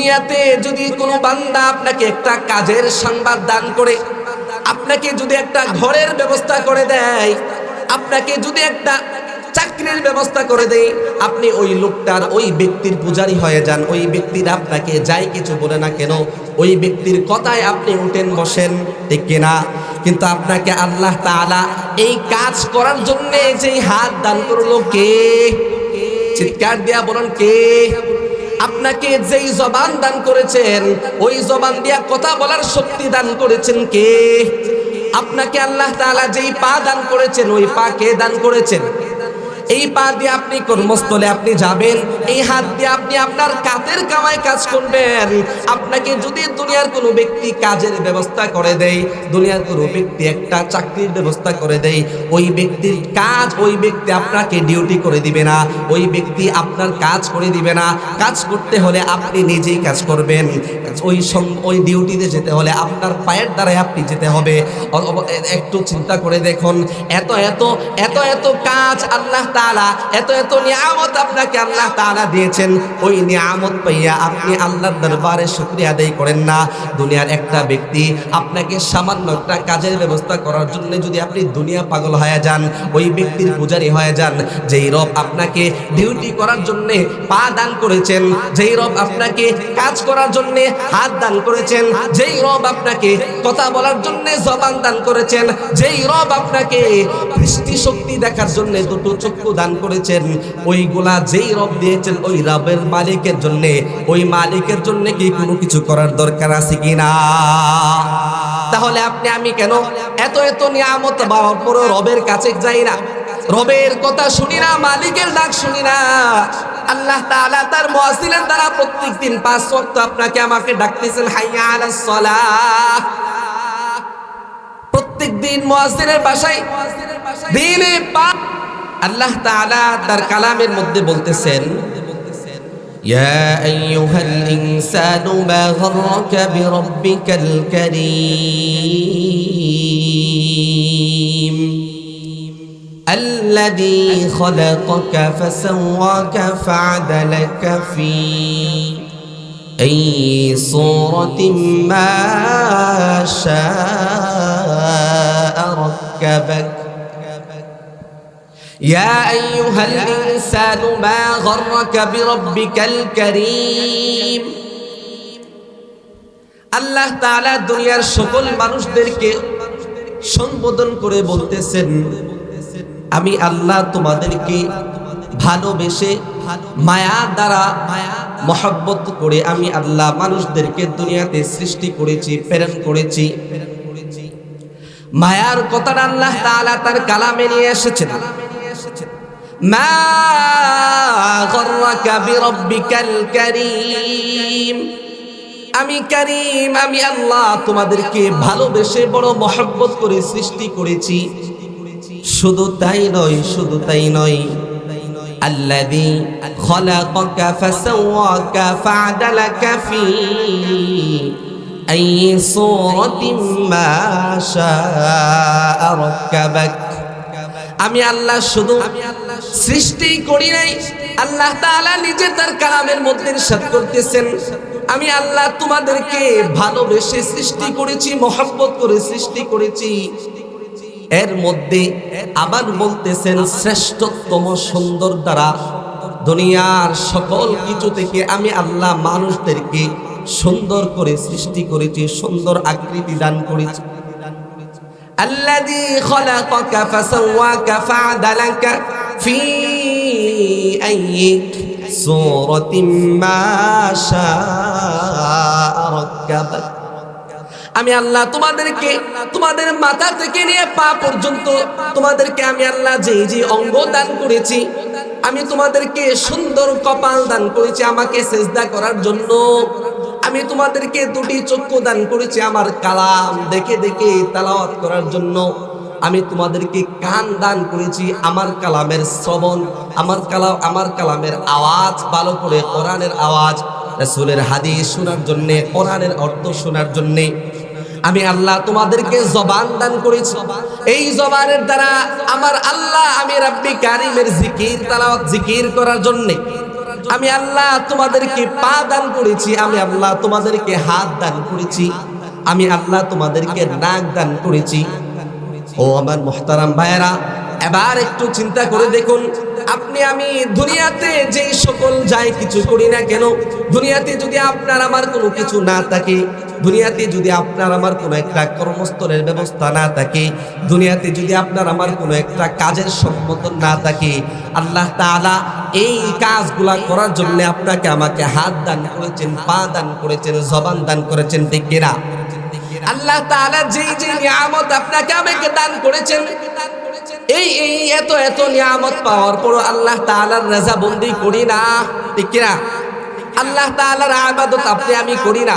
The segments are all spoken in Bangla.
দুনিয়াতে যদি কোনো বান্দা আপনাকে একটা কাজের সংবাদ দান করে, আপনাকে যদি একটা ঘরের ব্যবস্থা করে দেয়, আপনাকে যদি একটা চাকরির ব্যবস্থা করে দেয়, আপনি ওই লোকটার ওই ব্যক্তির পূজারি হয়ে যান। ওই ব্যক্তির আপনাকে যাই কিছু বলে না কেন, ওই ব্যক্তির কথায় আপনি উঠেন, বসেন, ঠিক কিনা? কিন্তু আপনাকে আল্লাহ তাআলা এই কাজ করার জন্য যেই হাত দান করল কে? চিৎকার দিয়া বলেন কে? আপনাকে যেই জবান দান করেছেন, ওই জবান দিয়া কথা বলার শক্তি দান করেছেন কে? আপনাকে আল্লাহ তাআলা যেই পা দান করেছেন, ওই পা কে দান করেছেন? এই পা দিয়ে আপনি কর্মস্থলে আপনি যাবেন, এই হাত দিয়ে আপনি আপনার কাতের কামায় কাজ করবেন। আপনাকে যদি দুনিয়ার কোনো ব্যক্তি কাজের ব্যবস্থা করে দেয়, দুনিয়ার কোনো ব্যক্তি একটা চাকরির ব্যবস্থা করে দেয়, ওই ব্যক্তির কাজ ওই ব্যক্তি আপনাকে ডিউটি করে দিবে না, ওই ব্যক্তি আপনার কাজ করে দিবে না। কাজ করতে হলে আপনি নিজেই কাজ করবেন। ওই ওই ডিউটিতে যেতে হলে আপনার পায়ের দ্বারাই আপনি যেতে হবে। একটু চিন্তা করে দেখুন, এত এত এত এত কাজ আল্লাহ তাআলা, এত এত নিয়ামত আপনাকে আল্লাহ তাআলা দিয়েছেন, ওই নিয়ামত পাইয়া আপনি আল্লাহর দরবারে শুকরিয়া আদায় করেন না। দুনিয়ার একটা ব্যক্তি আপনাকে সামান্য একটা কাজের ব্যবস্থা করার জন্য যদি আপনি দুনিয়া পাগল হয়ে যান, ওই ব্যক্তির পূজারি হয়ে যান, যেই রব আপনাকে ডিউটি করার জন্য পা দান করেছেন, যেই রব আপনাকে কাজ করার জন্য হাত দান করেছেন, যেই রব আপনাকে কথা বলার জন্য জবান দান করেছেন, যেই রব আপনাকে দৃষ্টি শক্তি দেখার জন্য দুটো চক্ষু দান করেছেন। ওইগুলা যেই রব দিয়েছেন ওই রবের মালিকের জন্য। ওই মালিকের জন্য কি কোনো কিছু করার দরকার আছে কিনা তাহলে আপনি, আমি কেন এত এত নিয়ামত পাওয়ার পরও রবের কাছে যাই না? রবের কথা শুনি না, মালিকের ডাক শুনি না। আল্লাহ তাআলা তার মুয়াজ্জিনের দ্বারা প্রত্যেকদিন পাঁচ ওয়াক্ত আপনাকে আমাকে ডাকতেছেন, হাইয়া আলাস সালাহ প্রত্যেকদিন মুয়াজ্জিনের বাসায় দিনে পাক আল্লাহ তাআলা তার কালামের মধ্যে বলতেছেন يا أيها الإنسان ما غرك بربك الكريم الذي خلقك فسواك فعدلك في أي صورة ما شاء ركبك يا أيها الإنسان ما غرك بربك الكريم আল্লাহ তাআলা দুনিয়ার সকল মানুষদেরকে সম্বোধন করে বলতেছেন আমি আল্লাহ তোমাদেরকে ভালোবেসে মায়া দ্বারা মহব্বত করে আমি আল্লাহ মানুষদেরকে দুনিয়াতে সৃষ্টি করেছি প্রেরণ করেছি মায়ার কথাটা আল্লাহ তাআলা তার কালামে নিয়ে এসেছেন মা গররাকা বিরাব্বিকাল কারীম আমি কারীম আমি আল্লাহ তোমাদেরকে ভালোবেসে বড় মহব্বত করে সৃষ্টি করেছি শুধু তাই নয় শুধু তাই নয় الذي خلقك فسواك فعدلك في أي صورة ما شاء ركبك আমি আল্লাহ শুধু সৃষ্টি করি নাই। আল্লাহ তাআলা নিজে তার কালামের মধ্যে ইরশাদ করতেছেন। আমি আল্লাহ তোমাদেরকে ভালোবেসে সৃষ্টি করেছি, মহব্বত করে সৃষ্টি করেছি। এর মধ্যে আবার বলতেছেন, শ্রেষ্ঠতম সুন্দর দ্বারা দুনিয়ার সকল কিছু থেকে আমি আল্লাহ মানুষদেরকে সুন্দর করে সৃষ্টি করেছি, সুন্দর আকৃতি দান করেছি। আল্লাহ في أي صورة ما شاء ركبك আমি আল্লাহ তোমাদেরকে তোমাদের মাথা থেকে নিয়ে পা পর্যন্ত তোমাদেরকে আমি আল্লাহ যে যে অঙ্গ দান করেছি আমি তোমাদেরকে সুন্দর কপাল দান করেছি আমাকে সেজদা করার জন্য আমি তোমাদেরকে দুটি চক্ষু দান করেছি আমার কালাম দেখে দেখে তালাওয়াত করার জন্য আমি তোমাদেরকে কান দান করেছি আমার কালামের শ্রবণ, আমার কালাম আমার কালামের আওয়াজ, ভালো করে কোরআনের আওয়াজ, রাসূলের হাদিস শোনার জন্যে, কোরআনের অর্থ শোনার জন্যে। আমি আল্লাহ তোমাদেরকে জবান দান করেছি। এই জবানের দ্বারা আমার আল্লাহ আমি রাব্বি কারিমের জিকির, তালাওয়াত জিকির করার জন্যে। আমি আল্লাহ তোমাদেরকে পা দান করেছি, আমি আল্লাহ তোমাদেরকে হাত দান করেছি। আমি আল্লাহ তোমাদেরকে নাক দান করেছি। ও আমার মোহতারাম ভাইয়েরা, এবার একটু চিন্তা করে দেখুন, আপনি আমি দুনিয়াতে যেই সকল যাই কিছু করি না কেন, দুনিয়াতে যদি আপনার আমার কোনো কিছু না থাকে, দুনিয়াতে যদি আপনার আমার কোনো একটা কর্মস্থলের ব্যবস্থা না থাকে, দুনিয়াতে যদি আপনার আমার কোনো একটা কাজের সম্মতন না থাকে, আল্লাহ তাআলা এই কাজগুলা করার জন্য আপনাকে আমাকে হাত দান করেছেন, পা দান করেছেন, জবান দান করেছেন, ঠিক আল্লাহ তাআলা যেই যে নিয়ামত আপনাকে আমাকে দান করেছেন, এই এই এত এত নিয়ামত পাওয়ার পর আল্লাহ তাআলার রাজা বন্দি করি না। ঠিক কিনা? আল্লাহ তাআলার আবাদত আপনি আমি করি না।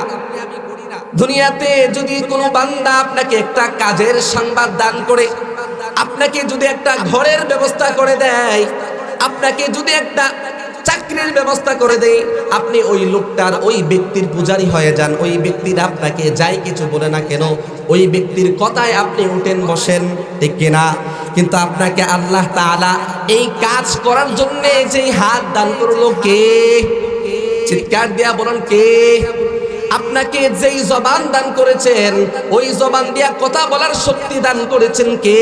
দুনিয়াতে যদি কোনো বান্দা আপনাকে একটা কাজের সংবাদ দান করে, আপনাকে যদি একটা ঘরের ব্যবস্থা করে দেয়, আপনাকে যদি একটা চাকরির ব্যবস্থা করে দেই। আপনি ওই লোকটার ওই ব্যক্তির পূজারি হয়ে যান। ওই ব্যক্তির আপনাকে যাই কিছু বলে না কেন, ওই ব্যক্তির কথায় আপনি উঠেন, বসেন, ঠিক কিনা? কিন্তু আপনাকে আল্লাহ তাআলা এই কাজ করার জন্য যেই হাত দান করল কে? চিৎকার দিয়া বলেন কে? আপনাকে যেই জবান দান করেছেন, ওই জবান দিয়া কথা বলার শক্তি দান করেছেন কে?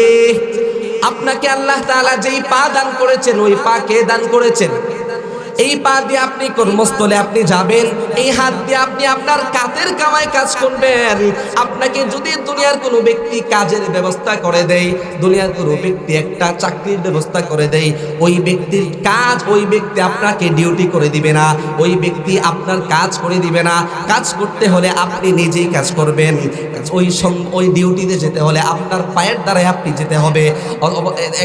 আপনাকে আল্লাহ তাআলা যেই পা দান করেছেন, ওই পা কে দান করেছেন? এই পা দিয়ে আপনি কর্মস্থলে আপনি যাবেন, এই হাত দিয়ে আপনি আপনার কাতের কামায় কাজ করবেন। আপনাকে যদি দুনিয়ার কোনো ব্যক্তি কাজের ব্যবস্থা করে দেয়, দুনিয়ার কোনো ব্যক্তি একটা চাকরির ব্যবস্থা করে দেয়, ওই ব্যক্তির কাজ ওই ব্যক্তি আপনাকে ডিউটি করে দিবে না, ওই ব্যক্তি আপনার কাজ করে দিবে না। কাজ করতে হলে আপনি নিজেই কাজ করবেন। ওই ওই ডিউটিতে যেতে হলে আপনার পায়ের দ্বারাই আপনি যেতে হবে।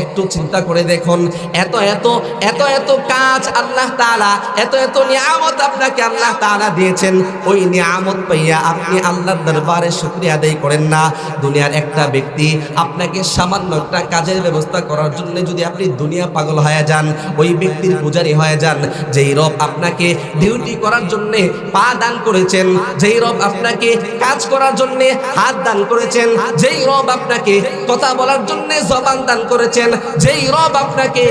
একটু চিন্তা করে দেখুন, এত এত এত এত কাজ আল্লাহ তাআলা, এত এত নিয়ামত আপনাকে আল্লাহ তাআলা দিয়েছেন, ওই নিয়ামত পাইয়া আপনি আল্লাহর দরবারে শুকরিয়া আদায় করেন না। দুনিয়ার একটা ব্যক্তি আপনাকে সামান্য একটা কাজের ব্যবস্থা করার জন্য যদি আপনি দুনিয়া পাগল হয়ে যান, ওই ব্যক্তির পূজারি হয়ে যান, যেই রব আপনাকে ডিউটি করার জন্য পা দান করেছেন, যেই রব আপনাকে কাজ করার জন্য হাত দান করেছেন, যেই রব আপনাকে কথা বলার জন্য জবান দান করেছেন, যেই রব আপনাকে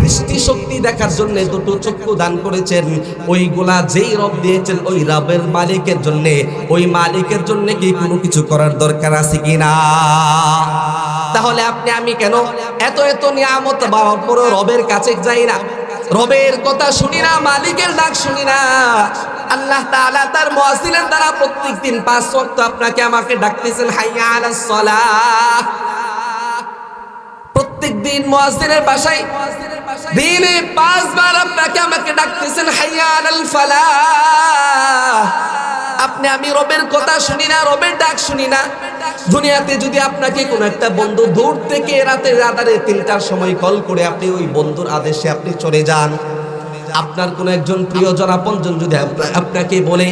দৃষ্টি শক্তি দেখার জন্য দুটো চক্ষু দান করেছেন। ওইগুলা যেই রব দিয়েছেন ওই রবের মালিকের জন্য। ওই মালিকের জন্য কি কোনো কিছু করার দরকার আছে কিনা তাহলে আপনি, আমি কেন এত এত নিয়ামত পাওয়ার পরও রবের কাছে যাই না? রবের কথা শুনি না, মালিকের ডাক শুনি না। আল্লাহ তাআলা তার মুয়াজ্জিনের দ্বারা প্রত্যেকদিন পাঁচ ওয়াক্ত আপনাকে আমাকে ডাকতেছেন, হাইয়া আলাস সালাহ প্রত্যেকদিন মুয়াজ্জিনের বাসায় দিনে পাঁচবার আপনাকে আমাকে ডাকতেছেন হাইয়া আলাল ফালাহ। আপনি, আমি রবের কথা শুনি না, রবের ডাক শুনি না। দুনিয়াতে যদি আপনাকে কোনো একটা বন্ধু দূর থেকে রাতে রাতারে তিনটার সময় কল করে আপনি ওই বন্ধুর আদেশে আপনি চলে যান। আপনার কোনো একজন প্রিয়জন আপনজন যদি আপনাকে বলে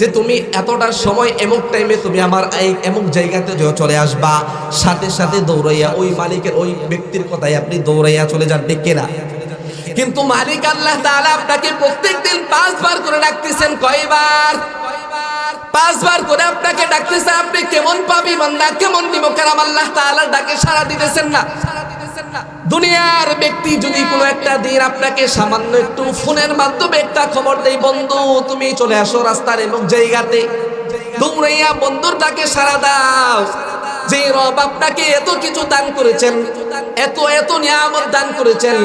যে তুমি এতটা সময় এমুক টাইমে তুমি আমার এই এমুক জায়গাতে চলে আসবা, সাথে সাথে দৌড়াইয়া ওই মালিকের ওই ব্যক্তির কথাই আপনি দৌড়াইয়া চলে যান, ঠিক কিনা? কিন্তু মালিক আল্লাহ তাআলা আপনাকে প্রত্যেকদিন পাঁচবার করে ডাকতেছেন, কয়বার? পাঁচবার করে আপনাকে ডাকতেছে, আপনি কেমন পাবি বান্দা? কেমন নিব নিমকেরাম আল্লাহ তাআলার ডাকে সাড়া দিতেছেন না? দুনিয়ার ব্যক্তি যদি কোনো একটা দিন আপনাকে সামান্য একটু ফোনের মাধ্যমে একটা খবর দেই বন্ধু, তুমি চলে আসো রাস্তার এবং জায়গাতে। দৌড়াইয়া বন্ধুর ডাকে সাড়া দাও। যে রব আপনাকে এত কিছু দান করেছেন, এত এত নিয়ামত দান করেছেন,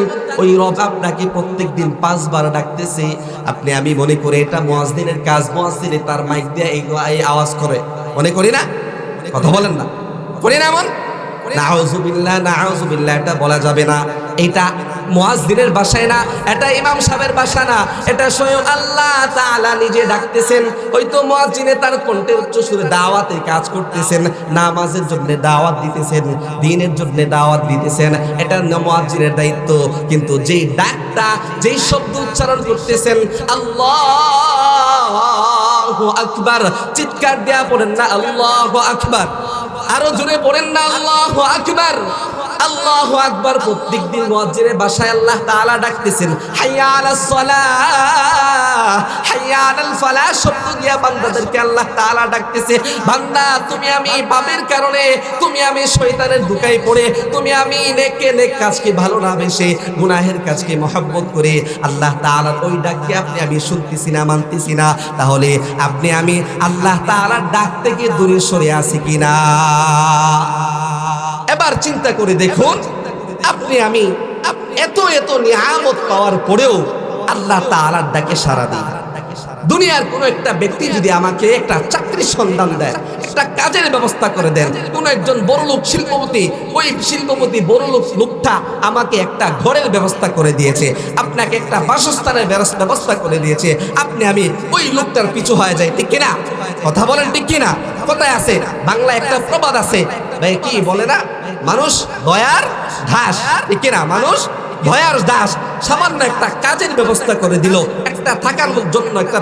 ওই রব আপনাকে প্রত্যেক দিন পাঁচবার ডাকতেছে, আপনি আমি মনে করি এটা মুয়াজ্জিনের কাজ, মুয়াজ্জিনে তার মাইক দিয়ে এই আওয়াজ করে। মনে করি না? কথা বলেন না। করি না এমন এটা বলা যাবে না। এটা বাসায় না, এটা ইমাম সাহেবের বাসা না, এটা স্বয়ং আল্লাহ নিজে ডাকতেছেন। হয়তো মুয়াজ্জিনে তার কণ্ঠে উচ্চ সুরে দাওয়াতে কাজ করতেছেন, নামাজের জন্য দাওয়াত দিতেছেন, দিনের জন্য দাওয়াত দিতেছেন, এটা না দায়িত্ব। কিন্তু যেই ডাকটা, যেই শব্দ উচ্চারণ করতেছেন, আল্লাহু আকবার। চিৎকার দেয়া পড়েন না, আল্লাহু আকবার। আরও জোরে পড়েন না, আল্লাহু আকবার। আল্লাহু আকবার প্রত্যেক মুয়াজ্জিনের বাসায় আল্লাহ তাআলা ডাকতেছেন হাইয়া আলাস সালাহ হাইয়া আলাল ফালাহ শব্দ দিয়া বান্দাদেরকে আল্লাহ তাআলা ডাকতেছে, বান্দা, তুমি আমি পাপের কারণে, তুমি আমি শয়তানের দুকায় পড়ে, তুমি আমি নেকে নেক কাজকে ভালো না বেশে গুনাহের কাজকে মহব্বত করে, আল্লাহ তাআলার ওই ডাককে আপনি আমি শুনতেছি না, মানতেছি না, তাহলে আপনি, আমি আল্লাহ তাআলার ডাক থেকে দূরে সরে আছি কিনা? এবার চিন্তা করে দেখুন, আপনি, আমি এত এত নিয়ামত পাওয়ার পরেও আল্লাহ তাআলার ডাকে সারা দিই। দুনিয়ার কোন একটা ব্যক্তি যদি আমাকে একটা চাকরির সন্ধান দেয় একটা কাজের ব্যবস্থা করে দেন কোন একজন বড় লোক শিল্পপতি ওই শিল্পপতি বড় লোক লোকটা আমাকে একটা ঘরের ব্যবস্থা করে দিয়েছে আপনাকে একটা বাসস্থানের ব্যবস্থা করে দিয়েছে আপনি আমি ওই লোকটার পিছু হয়ে যাই ঠিক কিনা? কথা বলেন ঠিক কিনা? কোথায় আছে বাংলা একটা প্রবাদ আছে ভাই কি বলে না? মানুষ দয়ার ঘাস ঠিক কিনা? মানুষ ভয়ার দাস সামান্য একটা কাজের ব্যবস্থা করে দিল একটা থাকার জন্য একটা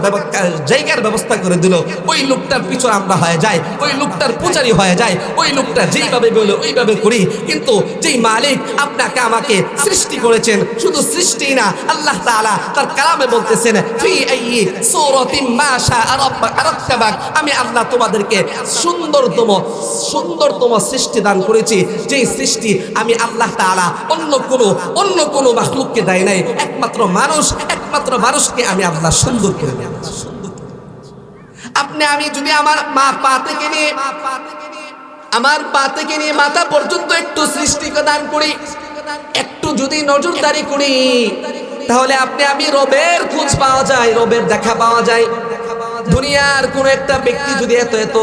জায়গার ব্যবস্থা করে দিল। ওই লোকটার পিছু আমরা হয়ে যাই, ওই লোকটার পূজারি হয়ে যায় ওই লোকটা যেইভাবে বলে ওইভাবে করি, কিন্তু যেই মালিক আপনাকে আমাকে সৃষ্টি করেছেন, শুধু সৃষ্টি না, আল্লাহ তাআলা তার কালামে বলতেছেন, ফি আইয়ি সূরাতিন মা শাআ রাব্বাক রাত্তাবাক আমি আল্লাহ তোমাদেরকে সুন্দরতম সুন্দরতম সৃষ্টি দান করেছি। যেই সৃষ্টি আমি আল্লাহ তাআলা অন্য কোনো অন্য কোনো মাখলুককে দেয় নাই। একমাত্র মানুষ, একমাত্র মানুষকে আমি আল্লাহ সুন্দর করে আপনি আমি যদি আমার মা পা থেকে নিয়ে, আমার পা থেকে নিয়ে মাথা পর্যন্ত একটু সৃষ্টিকে দান করি, একটু যদি নজরদারি করি, তাহলে আপনি আমি রবের খোঁজ পাওয়া যায়, রবের দেখা পাওয়া যায়। দুনিয়ার কোন একটা ব্যক্তি যদি এত এত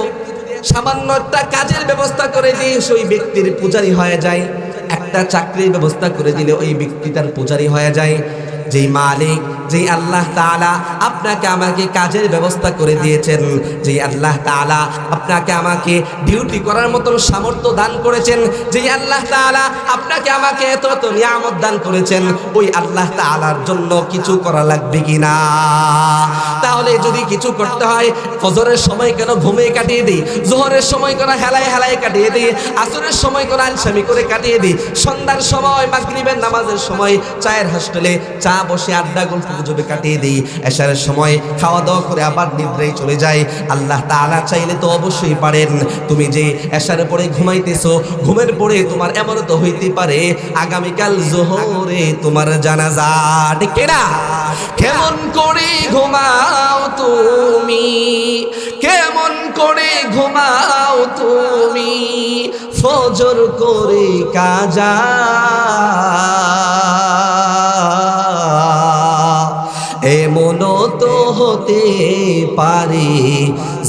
সামান্য একটা কাজের ব্যবস্থা করে দিয়ে সেই ব্যক্তির পূজারি হয়ে যায়, একটা চাকরির ব্যবস্থা করে দিলে ওই ব্যক্তি তার পূজারি হয়ে যায় যেই মালিক, যেই আল্লাহ তাআলা আপনাকে আমাকে কাজের ব্যবস্থা করে দিয়েছেন, যেই আল্লাহ তাআলা আপনাকে আমাকে ডিউটি করার মতন সামর্থ্য দান করেছেন, যেই আল্লাহ তাআলা আপনাকে আমাকে এত এত নিয়ামত দান করেছেন, ওই আল্লাহ তাআলার জন্য কিছু করা লাগবে কিনা? তাহলে যদি কিছু করতে হয়, ফজরের সময় কেন ঘুমে কাটিয়ে দিই? জোহরের সময় কেন হেলায় হেলায় কাটিয়ে দিই? আসরের সময় কেন আলসামি করে কাটিয়ে দিই? সন্ধ্যার সময়, মাগরিবের নামাজের সময়, চায়ের হোস্টেলে চা বসে আড্ডা গল্প গুজবে কাটিয়ে দিই। এশারের সময় খাওয়া দাওয়া করে আবার নিদ্রায় চলে যায় আল্লাহ তাআলা চাইলে তো অবশ্যই পারেন। তুমি যে এশারে পরে ঘুমাইতেছো, ঘুমের পরে তোমার এমন তো হইতে পারে, আগামীকাল জোহরে তোমার জানাজা। ঠিক না কেমন করে ঘুমাও তুমি? কেমন করে ঘুমাও তুমি? ফজর করে কাজা। এমন তো হতে পারে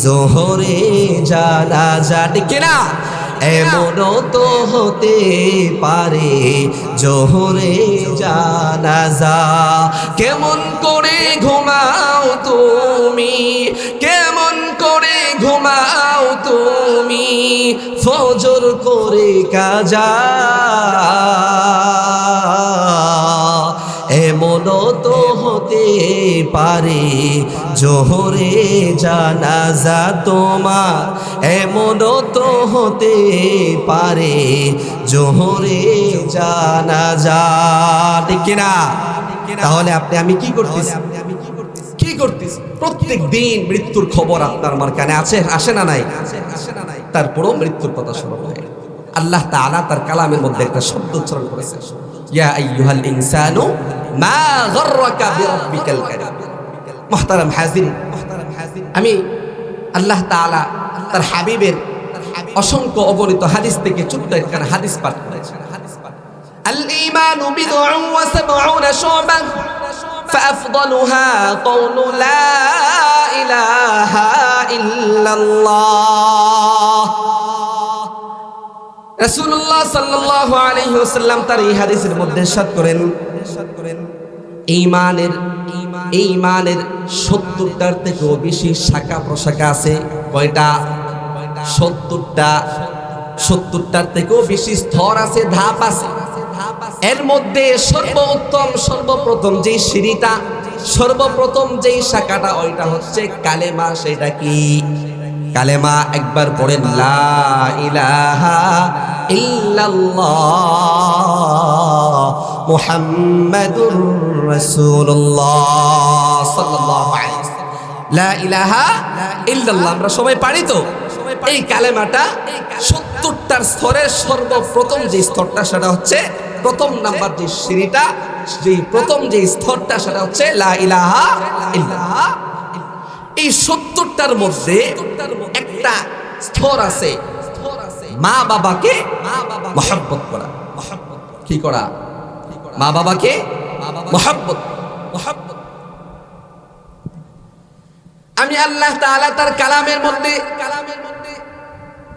জোহরে জানা। যা ঠিক না? এমন তো হতে পারে জোহরে জানাজা কেমন করে ঘুমাও তুমি? কেমন করে ঘুমাও তুমি? ফজর করে কাজা। এমন তো হতে পারে জোহরে জানাজা তোমার। এমন তো হতে পারে জোহরে জানাজা। ঠিক কিনা? তাহলে আপনি আমি কি করতেছি? কি করতেছি? প্রত্যেক দিন মৃত্যুর খবর আপনার আমার কানে আছে আসে না নাই? তারপরেও মৃত্যুর কথা স্মরণ হয়। আল্লাহ তাআলা তার কালামের মধ্যে একটা শব্দ উচ্চারণ করেছে ইয়া আইয়ুহাল ইনসানু মা গররাকা বিরাব্বিকাল কারীম মুহতারাম হাজির আমি আল্লাহ তাআলা তার হাবিবের অসংখ্য অগণিত হাদিস থেকে ছোট্ট একখানা হাদিস পাঠ করেছেন الإيمان بضع وسبعون شعبة فأفضلها قول لا إله إلا الله রাসূলুল্লাহ সাল্লাল্লাহু আলাইহি ওয়াসাল্লাম তার এই হাদিসের মধ্যে ইরশাদ করেন। ঈমানের এই ঈমানের 70টার থেকেও বেশি শাখা প্রশাখা আছে। কয়টা? 70টা 70টার থেকেও বেশি স্তর আছে, ধাপ আছে। এর মধ্যে সর্বোত্তম, সর্বপ্রথম যে সিঁড়িটা, সর্বপ্রথম যেই শাখাটা, ওইটা হচ্ছে কালেমা, সেটা কি? কালেমা একবার পড়েন, লা ইলাহা ইল্লাল্লাহ মুহাম্মাদুর। লা ইলাহা ইল্লাল্লাহ, আমরা সবাই পারি তো এই কালেমাটা সত্তরটার স্তরের সর্বপ্রথম যে স্তরটা, সেটা হচ্ছে প্রথম নাম্বার যে সিঁড়িটা যে প্রথম যে স্তরটা, সেটা হচ্ছে লা ইলাহা ইল্লাল্লাহ এই সত্তরটার মধ্যে একটা স্তর আছে মা বাবাকে মহাব্বত করা। কি করা? মা বাবাকে মহাব্বত। মহাব্বত আমি আল্লাহ তাআলা তার কালামের মধ্যে কালামের মধ্যে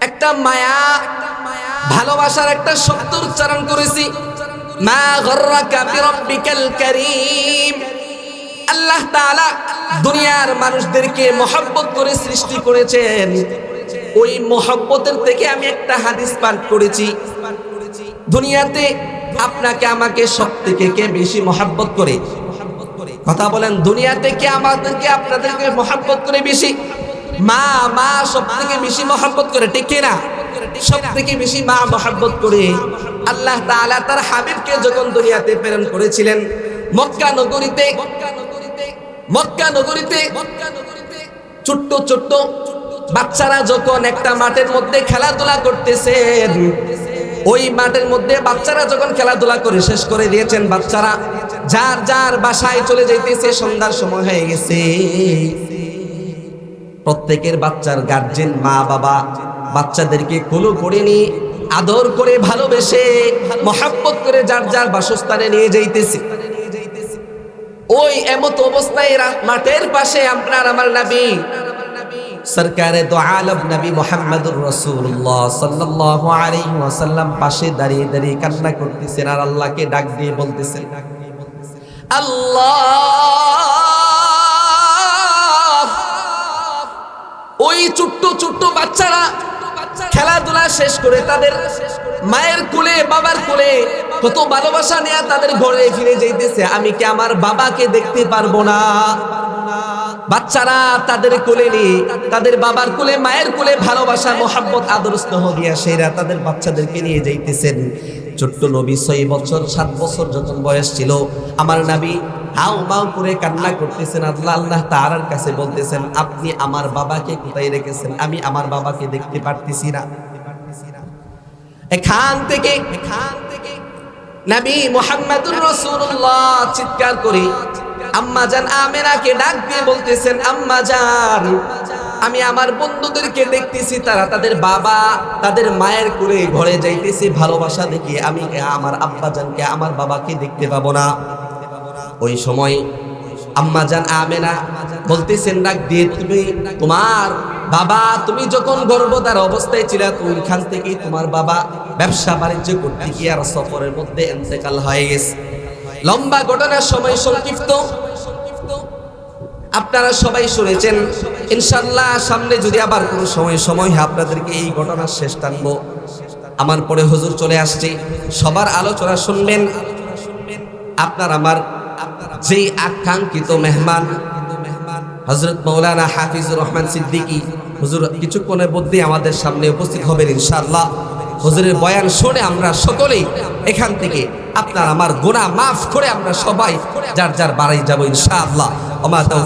একটা মায়া, ভালোবাসার একটা শব্দ উচ্চারণ করেছি। মা গর্রাকা বিরাব্বিকাল কারীম। আল্লাহ তাআলা দুনিয়ার মানুষদেরকে মহব্বত করে সৃষ্টি করেছেন। ওই মহব্বতের থেকে আমি একটা হাদিস পাঠ করেছি। দুনিয়াতে আপনাকে আমাকে সব থেকে কে বেশি মহাব্বত করে? কথা বলেন, দুনিয়াতে কে আমাদেরকে আপনাদেরকে মহাব্বত করে বেশি? মা মা সব থেকে বেশি মহাব্বত করে, ঠিক না সব থেকে বেশি মা মহাব্বত করে। আল্লাহ তাআলা তার হাবিবকে যখন দুনিয়াতে প্রেরণ করেছিলেন মক্কা নগরীতে মক্কা নগরীতে, ছোট্ট ছোট্ট বাচ্চারা যখন একটা মাঠের মধ্যে খেলাধুলা করতেছেন, ওই মাঠের মধ্যে বাচ্চারা যখন খেলাধুলা করে শেষ করে দিয়েছেন, বাচ্চারা যার যার বাসায় চলে যাইতেছে, সন্ধ্যার সময় হয়ে গেছে। প্রত্যেকের বাচ্চার গার্জেন মা, বাবা, বাচ্চাদেরকে কোলো করে আদর করে ভালোবেসে, মহাব্বত করে যার যার বাসস্থানে নিয়ে যাইতেছে। ওই এমত অবস্থায় মাঠের পাশে আপনার, আমার নবী সরকারে তো আলম নবী মোহাম্মদুর রসুল্লাহ সাল্লাল্লাহু আলাইহি ওয়াসাল্লাম পাশে দাঁড়িয়ে দাঁড়িয়ে কান্না করতেছেন আর আল্লাহকে ডাক দিয়ে বলতেছেন, আল্লাহ! ওই ছোট্ট ছোট্ট বাচ্চারা খেলাধুলা শেষ করে তাদের মায়ের কোলে, বাবার কোলে কত ভালোবাসা নেয়া তাদের ঘরে ফিরে যাইতেছে। আমি কি আমার বাবাকে দেখতে পারব না? বাচ্চারা তাদের কোলে নিয়ে, তাদের বাবার কোলে, মায়ের কোলে ভালোবাসা, মোহাব্বত, আদর, স্নেহ সেরা তাদের বাচ্চাদেরকে নিয়ে যাইতেছেন। ছোট্ট নবী ছয় বছর, সাত বছর যখন বয়স ছিল, আমার নাবি হাউ মাউ করে কান্না করতেছেন, আল্লাহ আল্লাহ তাআলার কাছে বলতেছেন, আপনি আমার বাবাকে কোথায় রেখেছেন? আমি আমার বাবাকে দেখতে পারতেছি না। এখান থেকে এখান থেকে নবী মুহাম্মদুর রাসূলুল্লাহ চিৎকার করে। আম্মা জান আমেনাকে ডাক দিয়ে বলতেছেন, আম্মা জান, আমি আমার বন্ধুদেরকে দেখতেছি, তারা তাদের বাবা, তাদের মায়ের করে ঘরে যাইতেছি, ভালোবাসা দেখে আমি আমার আব্বা জানকে, আমার বাবাকে দেখতে পাবো না। ওই সময় আম্মা জান আমেনা বলতেছেন, ডাক দিয়ে তুমি তোমার বাবা, তুমি যখন গর্ভধার অবস্থায় ছিল ওইখান থেকেই তোমার বাবা ব্যবসা বাণিজ্য করতে গিয়ে আর সফরের মধ্যে এন্তেকাল হয়ে গেছে। লম্বা ঘটনার সময় সংক্ষিপ্ত। আপনারা সবাই শুনেছেন ইনশাল্লাহ সামনে যদি আবার কোনো সময় সময় হয়, আপনাদেরকে এই ঘটনার শেষ টানবো। আমার পরে হুজুর চলে আসছে, সবার আলোচনা শুনবেন। আপনার আমার যেই আকাঙ্ক্ষিত মেহমান হজরত মৌলানা হাফিজুর রহমান সিদ্দিকী, হুজুর কিছুক্ষণের মধ্যে আমাদের সামনে উপস্থিত হবেন ইনশাল্লাহ হুজুরের বয়ান শুনে আমরা সকলেই এখান থেকে আপনার আমার গোনা মাফ করে আমরা সবাই যার যার বাড়াই যাব ইনশাআল্লাহ। তৌফিক